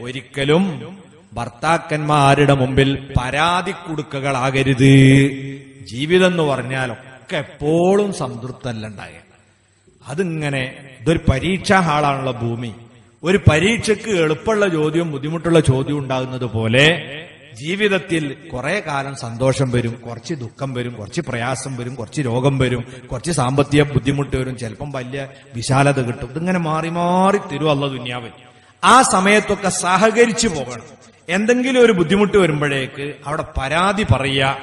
ഒരിക്കലും ഭർത്താക്കന്മാരുടെ മുമ്പിൽ പരാതി കൊടുക്കകളാകരുത്. ജീവിതം എന്ന് പറഞ്ഞാൽ ഒക്കെ എപ്പോഴും സംതൃപ്തല്ല ഉണ്ടാകുക അതിങ്ങനെ ഇതൊരു പരീക്ഷാ ഹാളാണുള്ള ഭൂമി. ഒരു പരീക്ഷയ്ക്ക് എളുപ്പമുള്ള ചോദ്യവും ബുദ്ധിമുട്ടുള്ള ചോദ്യവും ഉണ്ടാകുന്നത് പോലെ ജീവിതത്തിൽ കുറെ കാലം സന്തോഷം വരും കുറച്ച് ദുഃഖം വരും കുറച്ച് പ്രയാസം വരും കുറച്ച് രോഗം വരും കുറച്ച് സാമ്പത്തിക ബുദ്ധിമുട്ട് വരും ചിലപ്പം വലിയ വിശാലത കിട്ടും. ഇതിങ്ങനെ മാറി മാറി തരും അല്ല ദുന്യാവൻ ആ സമയത്തൊക്കെ സഹകരിച്ചു പോകണം. എന്തെങ്കിലും ഒരു ബുദ്ധിമുട്ട് വരുമ്പോഴേക്ക് അവിടെ പരാതി പറയുക.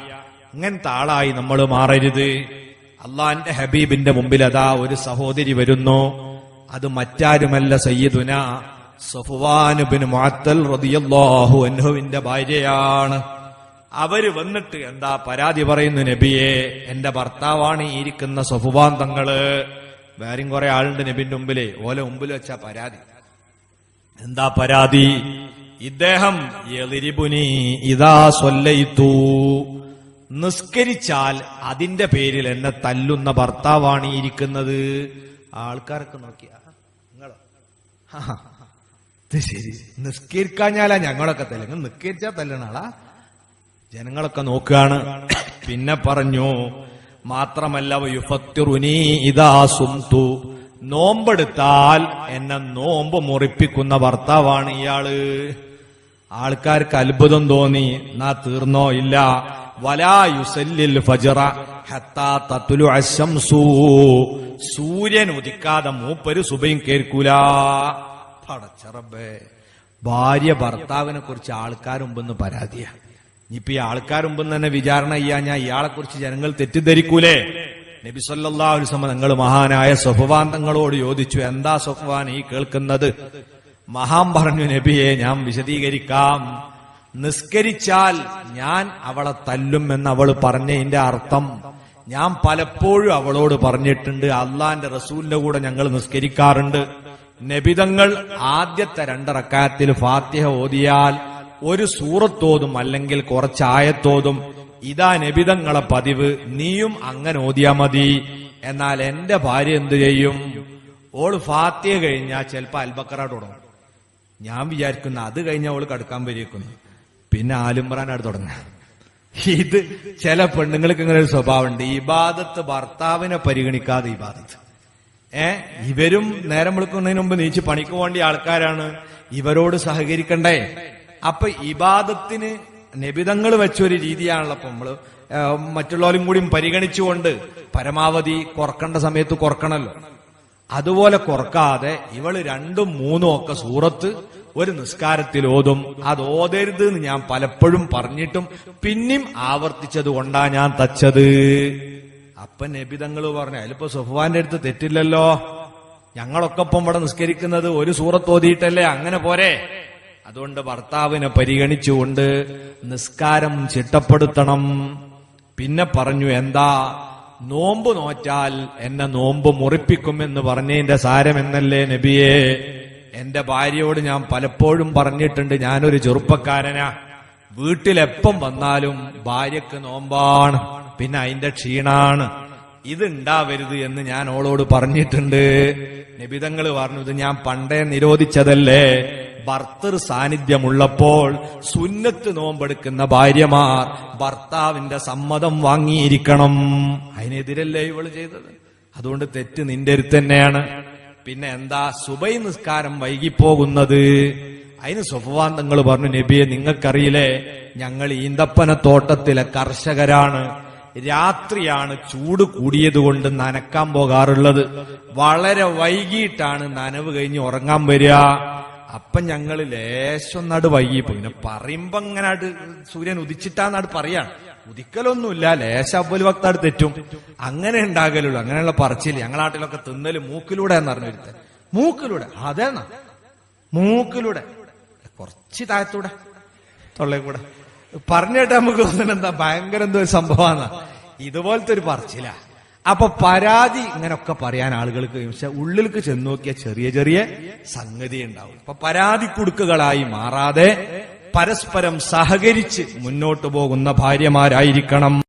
ഇങ്ങനത്തെ ആളായി നമ്മൾ മാറരുത്. അള്ളാന്റെ ഹബീബിന്റെ മുമ്പിൽ അതാ ഒരു സഹോദരി വരുന്നു. അത് മറ്റാരുമല്ല സയ്യിദുന സഫുവാനുബിൻ മാത്തൽ റളിയല്ലാഹു അൻഹുവിന്റെ ഭാര്യയാണ്. അവർ വന്നിട്ട് എന്താ പരാതി പറയുന്നു നബിയെ എന്റെ ഭർത്താവാണ് ഇരിക്കുന്ന സഫുവാൻ തങ്ങൾ. വേറെയും കുറെ ആളുണ്ട് നബിന്റെ മുമ്പിലെ. ഓലെ മുമ്പിൽ വെച്ചാ പരാതി. എന്താ പരാതി? ഇദ്ദേഹം എളിരിപുനി ഇതാ സൊല്ലയിത്തു. നിസ്കരിച്ചാൽ അതിന്റെ പേരിൽ എന്നെ തല്ലുന്ന ഭർത്താവാണ് ഇരിക്കുന്നത്. ആൾക്കാരൊക്കെ നോക്കിയ. നിങ്ങളോ? ശരി. നിസ്കരിക്കാഞ്ഞാലാ ഞങ്ങളൊക്കെ തല്ലുക നിസ്കരിച്ചാ തല്ലണ ആളാ. ജനങ്ങളൊക്കെ നോക്കുകയാണ്. പിന്നെ പറഞ്ഞു മാത്രമല്ല ഇതാ സുംതു. നോമ്പെടുത്താൽ എന്നെ നോമ്പ് മുറിപ്പിക്കുന്ന ഭർത്താവാണ് ഇയാൾ. ആൾക്കാർക്ക് അത്ഭുതം തോന്നി നാ തീർന്നോ? ഇല്ല. വലാ യുസല്ലിൽ ഫജറ തത്തുലു അശംസു. സൂര്യൻ ഉദിക്കാതെ മൂപ്പര് സുബയും കേൾക്കൂല. പടച്ചറബേ ഭാര്യ ഭർത്താവിനെ കുറിച്ച് ആൾക്കാർ മുമ്പെന്ന് പരാതിയാ. ഇനിയിപ്പൊ ഈ ആൾക്കാർ മുമ്പ് തന്നെ വിചാരണ ചെയ്യാ. ഞാൻ ഇയാളെ കുറിച്ച് ജനങ്ങൾ തെറ്റിദ്ധരിക്കൂലേ? നബി സല്ലാ നിങ്ങൾ മഹാനായ സ്വഭാന്തങ്ങളോട് ചോദിച്ചു എന്താ സ്വഭവാൻ ഈ കേൾക്കുന്നത്? മഹാൻ പറഞ്ഞു നബിയെ ഞാൻ വിശദീകരിക്കാം. നിസ്കരിച്ചാൽ ഞാൻ അവളെ തല്ലും എന്ന് അവൾ പറഞ്ഞതിന്റെ അർത്ഥം ഞാൻ പലപ്പോഴും അവളോട് പറഞ്ഞിട്ടുണ്ട്. അള്ളാന്റെ റസൂലിന്റെ കൂടെ ഞങ്ങൾ നിസ്കരിക്കാറുണ്ട്. നബിതങ്ങൾ ആദ്യത്തെ രണ്ടറക്കാത്തിൽ ഫാത്തിഹ ഓതിയാൽ ഒരു സൂറത്തോതും അല്ലെങ്കിൽ കുറച്ച് ആയത്തോതും ഇതാ നബിതങ്ങളെ പതിവ്. നീയും അങ്ങനെ ഓതിയാ മതി. എന്നാൽ എന്റെ ഭാര്യ എന്തു ചെയ്യും? ഓൾ ഫാത്തിയ കഴിഞ്ഞാൽ ചിലപ്പോ അൽബക്കറ തുടങ്ങും. ഞാൻ വിചാരിക്കുന്ന അത് കഴിഞ്ഞ ഓൾ കടുക്കാൻ വരിക്കുന്നു. പിന്നെ ആലുംബ്രാനാട് തുടങ്ങുക ഇത് ചില പെണ്ണുങ്ങൾക്ക് ഇങ്ങനെ ഒരു സ്വഭാവമുണ്ട്. ഇബാദത്ത് ഭർത്താവിനെ പരിഗണിക്കാതെ ഇബാദത്ത്. ഏ ഇവരും നേരം വിളിക്കുന്നതിന് മുമ്പ് നീച്ച് പണിക്ക് വേണ്ടിയ ആൾക്കാരാണ്. ഇവരോട് സഹകരിക്കണ്ടേ? അപ്പൊ ഇബാദത്തിന് നിബിതങ്ങൾ വെച്ചൊരു രീതിയാണല്ലോ അപ്പൊ നമ്മൾ മറ്റുള്ളവരും കൂടി പരിഗണിച്ചുകൊണ്ട് പരമാവധി കുറക്കേണ്ട സമയത്ത് കുറക്കണല്ലോ. അതുപോലെ കുറക്കാതെ ഇവൾ രണ്ടും മൂന്നും ഒക്കെ സൂറത്ത് ഒരു നിസ്കാരത്തിൽ ഓതും. അത് ഓതരുത് എന്ന് ഞാൻ പലപ്പോഴും പറഞ്ഞിട്ടും പിന്നെയും ആവർത്തിച്ചത് കൊണ്ടാ ഞാൻ തച്ചത്. അപ്പൻ നബിതങ്ങൾ പറഞ്ഞു അതിലിപ്പോ സുഫാന്റെ അടുത്ത് തെറ്റില്ലല്ലോ. ഞങ്ങളൊക്കെ ഇപ്പം ഇവിടെ നിസ്കരിക്കുന്നത് ഒരു സൂറത്ത് ഓതിയിട്ടല്ലേ? അങ്ങനെ പോരെ. അതുകൊണ്ട് ഭർത്താവിനെ പരിഗണിച്ചുകൊണ്ട് നിസ്കാരം ചിട്ടപ്പെടുത്തണം. പിന്നെ പറഞ്ഞു എന്താ? നോമ്പ് നോറ്റാൽ എന്നെ നോമ്പ് മുറിപ്പിക്കുമെന്ന് പറഞ്ഞതിന്റെ സാരം എന്നല്ലേ നബിയെ? എന്റെ ഭാര്യയോട് ഞാൻ പലപ്പോഴും പറഞ്ഞിട്ടുണ്ട് ഞാനൊരു ചെറുപ്പക്കാരനാ. വീട്ടിലെപ്പം വന്നാലും ഭാര്യക്ക് നോമ്പാണ് പിന്നെ അതിന്റെ ക്ഷീണാണ്. ഇതുണ്ടാവരുത് എന്ന് ഞാൻ ഓളോട് പറഞ്ഞിട്ടുണ്ട്. നിബിതങ്ങൾ പറഞ്ഞു ഇത് ഞാൻ പണ്ടേ നിരോധിച്ചതല്ലേ? ഭർത്തൃ സാന്നിധ്യമുള്ളപ്പോൾ സുന്നത്ത് നോമ്പെടുക്കുന്ന ഭാര്യമാർ ഭർത്താവിന്റെ സമ്മതം വാങ്ങിയിരിക്കണം. അതിനെതിരല്ലേ ഇവൾ ചെയ്തത്? അതുകൊണ്ട് തെറ്റ് നിന്റെ അടുത്ത് തന്നെയാണ്. പിന്നെ എന്താ സുബൈ നിസ്കാരം വൈകിപ്പോകുന്നത്? അതിന് തങ്ങൾ പറഞ്ഞു നബിയെ നിങ്ങൾക്കറിയില്ലേ ഞങ്ങൾ ഈന്തപ്പന തോട്ടത്തിലെ കർഷകരാണ്. രാത്രിയാണ് ചൂട് കൂടിയത് കൊണ്ട് നനക്കാൻ പോകാറുള്ളത്. വളരെ വൈകിട്ടാണ് നനവ് കഴിഞ്ഞ് ഉറങ്ങാൻ വരിക. അപ്പൊ ഞങ്ങൾ ലേശം നാട് വൈകിപ്പോയി പിന്നെ പറയുമ്പോ ഇങ്ങനെ സൂര്യൻ ഉദിച്ചിട്ടാന്നാട് പറയാണ് ഉദിക്കലൊന്നുമില്ല. ലേശ അവൽ ഭക്താട് തെറ്റും. അങ്ങനെ ഉണ്ടാകലുള്ളൂ അങ്ങനെയുള്ള പറച്ചില്ല ഞങ്ങളാട്ടിലൊക്കെ തിന്നൽ മൂക്കിലൂടെ എന്ന് പറഞ്ഞു വരുത്തൻ മൂക്കിലൂടെ. അതേന്നാ? മൂക്കിലൂടെ. കുറച്ച് താഴത്തൂടെ. തൊള്ളേ കൂടെ പറഞ്ഞിട്ട് നമുക്ക് തോന്നുന്നത് എന്താ? ഭയങ്കര എന്തോ ഒരു സംഭവമാണ് ഇതുപോലത്തെ ഒരു പറച്ചില. അപ്പൊ പരാതി ഇങ്ങനൊക്കെ പറയാൻ ആളുകൾക്ക് പക്ഷെ ഉള്ളിലേക്ക് ചെന്ന് നോക്കിയ ചെറിയ ചെറിയ സംഗതി ഉണ്ടാവും. അപ്പൊ പരാതി കുടുക്കുകളായി മാറാതെ പരസ്പരം സഹകരിച്ച് മുന്നോട്ടു പോകുന്ന ഭാര്യമാരായിരിക്കണം.